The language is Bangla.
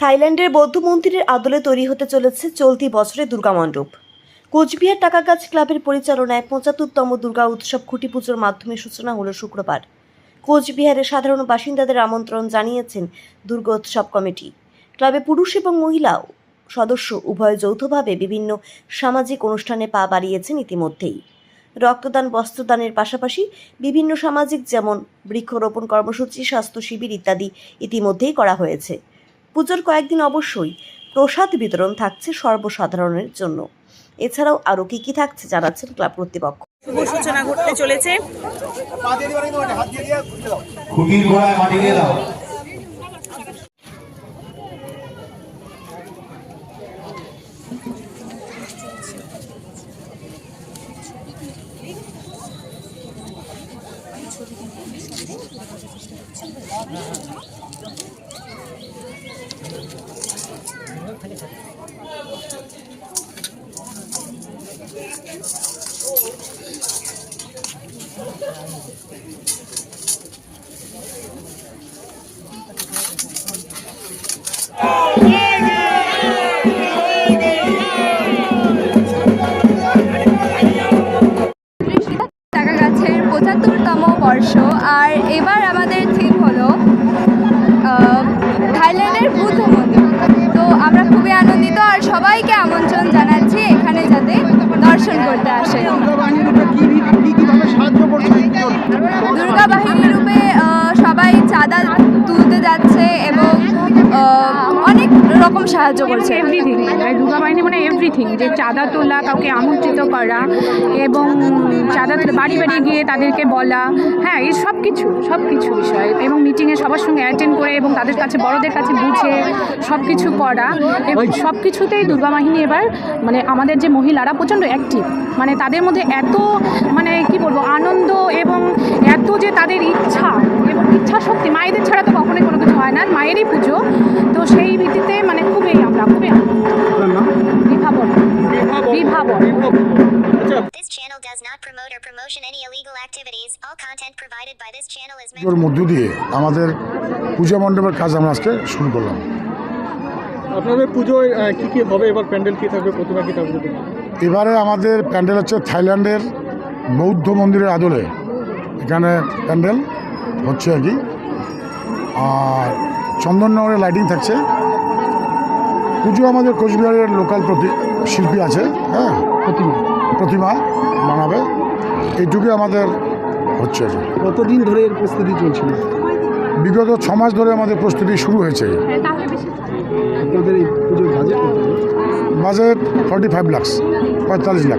থাইল্যান্ডের বৌদ্ধ মন্দিরের আদলে তৈরি হতে চলেছে চলতি বছরে দুর্গা মণ্ডপ। কোচবিহার টাকাগাছ ক্লাবের পরিচালনায় পঁচাত্তরতম দুর্গা উৎসব খুঁটি পুজোর মাধ্যমে সূচনা হলো শুক্রবার। কোচবিহারের সাধারণ বাসিন্দাদের আমন্ত্রণ জানিয়েছেন দুর্গোৎসব কমিটি। ক্লাবে পুরুষ এবং মহিলা সদস্য উভয় যৌথভাবে বিভিন্ন সামাজিক অনুষ্ঠানে পা বাড়িয়েছেন ইতিমধ্যেই। রক্তদান, বস্ত্রদানের পাশাপাশি বিভিন্ন সামাজিক যেমন বৃক্ষরোপণ কর্মসূচি, স্বাস্থ্য শিবির ইত্যাদি ইতিমধ্যেই করা হয়েছে। পুজোর কয়েকদিন অবশ্যই প্রসাদ বিতরণ থাকছে সর্বসাধারণের জন্য। এছাড়াও আরও কী কী থাকছে জানাচ্ছেন ক্লাব কর্তৃপক্ষ। শুভ সূচনা ঘটতে চলেছে। খুঁটির পঁচাত্তরতম বর্ষ আর এবার আমাদের থিম হলো থাইল্যান্ডের বুদ্ধ মন্দির। তো আমরা খুবই আনন্দিত আর সবাইকে আমন্ত্রণ জানাচ্ছি এখানে যাতে দর্শন করতে আসে। দুর্গা বাহিনী রকম সাহায্য করছে? এভরিথিং দুর্গা বাহিনী মানে এভরিথিং যে চাঁদা তোলা কাউকে আমন্ত্রিত করা এবং চাঁদা তুলে বাড়ি বাড়ি গিয়ে তাদেরকে বলা হ্যাঁ এই সব কিছু সব কিছু বিষয় এবং মিটিংয়ে সবার সঙ্গে অ্যাটেন্ড করে এবং তাদের কাছে বড়দের কাছে বুঝে সব কিছু করা এবং সব কিছুতেই দুর্গা বাহিনী এবার মানে আমাদের যে মহিলারা প্রচণ্ড অ্যাক্টিভ মানে তাদের মধ্যে এত মানে কি বলব আনন্দ এবং এত যে তাদের ইচ্ছা এবং ইচ্ছা শক্তি মায়েদের ছাড়া তো কখনোই না মায়েরই পুজো। তো সেই ভিত্তিতে মানে খুবই আমরা খুবই। বিভাবন বিভাবন ওর মধ্য দিয়ে আমাদের পূজা মণ্ডপের কাজ আমরা আজকে শুরু করলাম। আপনাদের পুজোয় কি কি হবে? এবার প্যান্ডেল কি থাকবে? প্রতিমা কি থাকবে? এবারে আমাদের প্যান্ডেল হচ্ছে থাইল্যান্ডের বৌদ্ধ মন্দিরের আদলে। এখানে প্যান্ডেল হচ্ছে আর কি। আর চন্দননগরে লাইটিং থাকছে। পুজো আমাদের কোচবিহারের লোকাল প্রতি শিল্পী আছে হ্যাঁ? প্রতিমা। প্রতিমা বানাবে। এইটুকুই আমাদের হচ্ছে। আর কি। কতদিন ধরে এর প্রস্তুতি চলছিল বিগত ছ মাস ধরে আমাদের প্রস্তুতি শুরু হয়েছে। আপনাদের এই পুজোর budget budget forty five lakhs পঁয়তাল্লিশ লাখ।